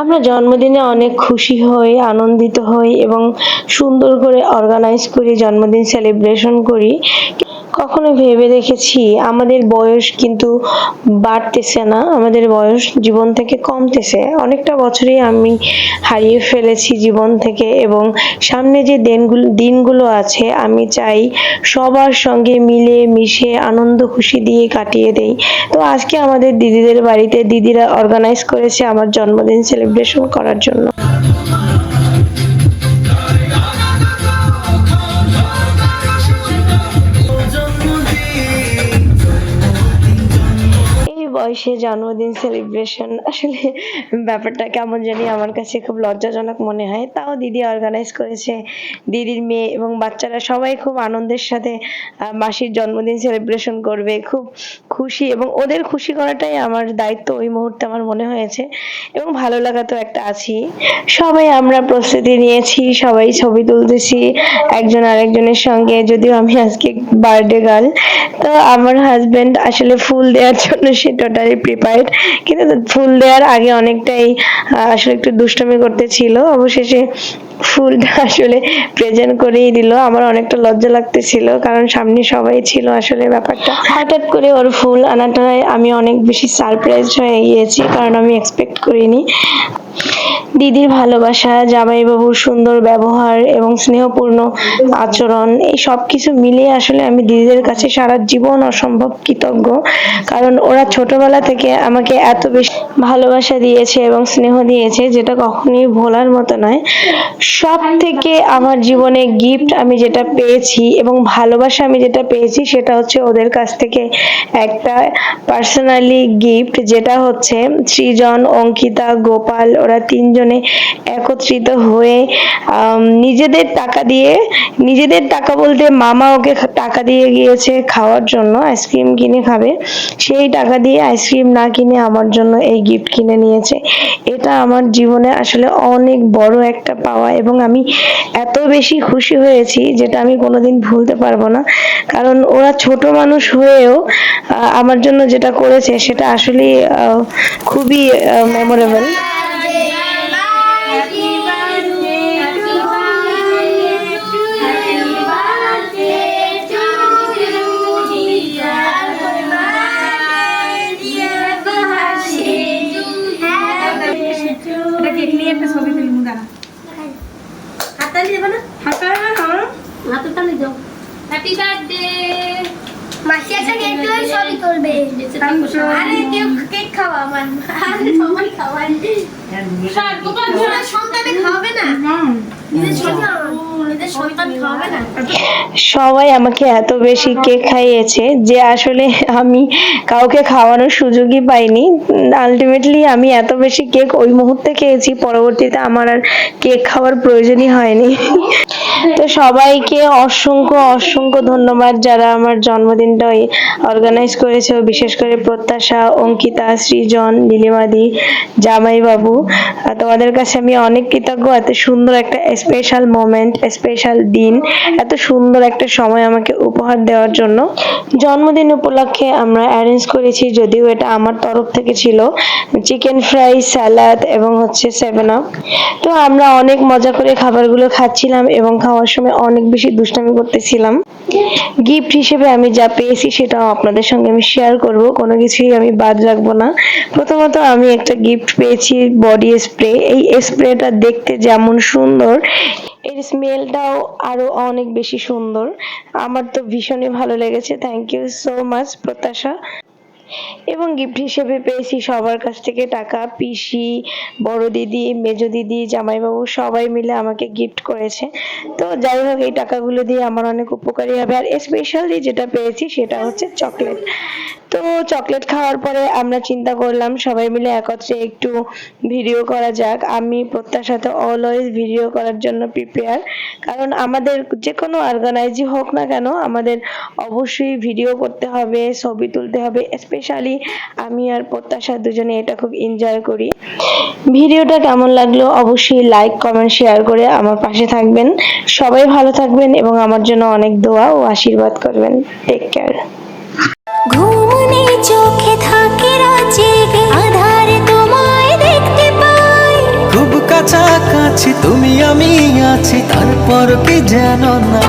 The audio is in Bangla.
আমরা জন্মদিনে অনেক খুশি হই, আনন্দিত হই এবং সুন্দর করে অর্গানাইজ করি, জন্মদিন সেলিব্রেশন করি। কখনো ভেবে দেখেছি, আমাদের বয়স কিন্তু বাড়তেছে না, আমাদের বয়স জীবন থেকে কমতেছে। অনেকটা বছরই আমি হারিয়ে ফেলেছি জীবন থেকে এবং সামনে যে দিনগুলো দিনগুলো আছে, আমি চাই সবার সঙ্গে মিলে মিশে আনন্দ খুশি দিয়ে কাটিয়ে দেই। তো আজকে আমাদের দিদিদের বাড়িতে দিদিরা অর্গানাইজ করেছে আমার জন্মদিন সেলিব্রেশন করার জন্য। বয়সে জন্মদিন সেলিব্রেশন আসলে ব্যাপারটা কেমন জানি আমার কাছে খুব লজ্জাজনক মনে হয়। তাও দিদি অর্গানাইজ করেছে। দিদির মেয়ে এবং বাচ্চারা সবাই খুব আনন্দের সাথে মাসির জন্মদিন সেলিব্রেশন করবে। খুব খুশি এবং ওদের খুশি করাটাই আমার দায়িত্ব ওই মুহূর্তে আমার মনে হয়েছে এবং ভালো লাগা তো একটা আছি সবাই আমরা প্রস্তুতি নিয়েছি, সবাই ছবি তুলতেছি, একজন আরেকজনের সঙ্গে, যদিও আমি আজকে বার্থডে গার্ল তো আমার হাজবেন্ড আসলে ফুল দেওয়ার জন্য সে টোটালি প্রিপেয়ার্ড কিন্তু ফুল দেওয়ার আগে অনেকটাই আসলে একটু দুষ্টমি করতেছিল। অবশেষে ফুলটা আসলে প্রেজেন্ট করেই দিল। আমার অনেকটা লজ্জা লাগতেছিল, কারণ সামনে সবাই ছিল আসলে ব্যাপারটা। হঠাৎ করে ওর ফুল আনাটায় আমি অনেক বেশি সারপ্রাইজ হয়ে গিয়েছি, কারণ আমি এক্সপেক্ট করিনি। দিদির ভালোবাসা, জামাইবাবুর সুন্দর ব্যবহার এবং স্নেহপূর্ণ আচরণ, এই সব কিছু মিলিয়ে আসলে আমি দিদিদের কাছে সারা জীবন অসম্ভব কৃতজ্ঞ। কারণ ওরা ছোটবেলা থেকে আমাকে এত বেশি ভালোবাসা দিয়েছে এবং স্নেহ দিয়েছে, যেটা কখনোই ভোলার মতো নয়। সব থেকে আমার জীবনে গিফট আমি যেটা পেয়েছি এবং ভালোবাসা আমি যেটা পেয়েছি, সেটা হচ্ছে ওদের কাছ থেকে একটা পার্সোনালি গিফট যেটা হচ্ছে সৃজন, অঙ্কিতা, গোপাল, ওরা তিনজনে একত্রিত হয়ে নিজেদের টাকা দিয়ে, নিজেদের টাকা বলতে মামা ওকে টাকা দিয়ে গিয়েছে খাওয়ার জন্য, আইসক্রিম কিনে খাবে। সেই টাকা দিয়ে আইসক্রিম না কিনে আমার জন্য এই গিফট কিনে নিয়েছে। এটা আমার জীবনে আসলে অনেক বড় একটা পাওয়া এবং আমি এত বেশি খুশি হয়েছি যেটা আমি কোনোদিন ভুলতে পারব না। কারণ ওরা ছোট মানুষ হয়েও আমার জন্য যেটা করেছে সেটা আসলে খুবই মেমোরেবল দাও হ্যাপি বার্থডে মাসি একটা কেক দিলে সবই করবে আরে কেউ কেক খাওয়া আমার। আরে সবাই স্যার সন্তানে খাওয়াবে না। নিজের সন্তান খাওয়াবে না। সবাই আমাকে এত বেশি কেক খাইয়েছে যে আসলে আমি কাউকে খাওয়ানোর সুযোগই পাইনি। আলটিমেটলি আমি এত বেশি কেক ওই মুহূর্তে খেয়েছি, পরবর্তীতে আমার আর কেক খাওয়ার প্রয়োজনই হয়নি। তো সবাইকে অসংখ্য অসংখ্য ধন্যবাদ যারা আমার জন্মদিনটা অর্গানাইজ করেছে বিশেষ করে প্রত্যাশা, অঙ্কিতা, সৃজন, নীলিমাদি, জামাইবাবু। তোমাদের কাছে আমি অনেক কৃতজ্ঞ, এত সুন্দর একটা স্পেশাল মোমেন্ট স্পেশাল দিন, এত সুন্দর একটা সময় আমাকে উপহার দেওয়ার জন্য। জন্মদিন উপলক্ষে আমরা অ্যারেঞ্জ করেছি, যদিও এটা আমার তরফ থেকে ছিল। চিকেন ফ্রাই স্যালাড এবং হচ্ছে সেভেন আপ তো আমরা অনেক মজা করে খাবারগুলো খাচ্ছিলাম এবং খাওয়ার সময় অনেক বেশি দুষ্টামি করতেছিলাম। গিফট হিসেবে আমি যা পেয়েছি সেটাও আপনাদের সঙ্গে আমি শেয়ার করব। কোনো কিছুই আমি বাদ রাখব না। প্রথমত আমি একটা গিফট পেয়েছি বডি স্প্রে এই স্প্রেটা দেখতে যেমন সুন্দর, এর স্মেলটাও আরও অনেক বেশি সুন্দর। আমার তো ভীষণই ভালো লেগেছে। থ্যাংক ইউ সো মাচ প্রত্যাশা। এবং গিফট হিসেবে পেয়েছি সবার কাছ থেকে টাকা। পিসি, বড় দিদি, মেজো দিদি, জামাইবাবু সবাই মিলে আমাকে গিফট করেছে। তো যাই হোক, এই টাকাগুলো দিয়ে আমার অনেক উপকারী হবে। আর স্পেশালি যেটা পেয়েছি সেটা হচ্ছে চকলেট তো চকলেট খাওয়ার পরে আমরা চিন্তা করলাম, সবাই মিলে একত্রে একটু ভিডিও করা যাক। আমি প্রত্যাশাতে অলওয়েজ ভিডিও করার জন্য প্রিপেয়ার কারণ আমাদের যে কোনো অর্গানাইজই হোক না কেন, আমাদের অবশ্যই ভিডিও করতে হবে, ছবি তুলতে হবে। স্পেশালি আমি আর প্রত্যাশা দুজনে এটা খুব এনজয় করি। ভিডিওটা কেমন লাগল অবশ্যই লাইক কমেন্ট শেয়ার করে আমার পাশে থাকবেন। সবাই ভালো থাকবেন এবং আমার জন্য অনেক দোয়া ও আশীর্বাদ করবেন। টেক কেয়ার কাছাকাছি তুমি আমি আছি তারপর কি যেন না?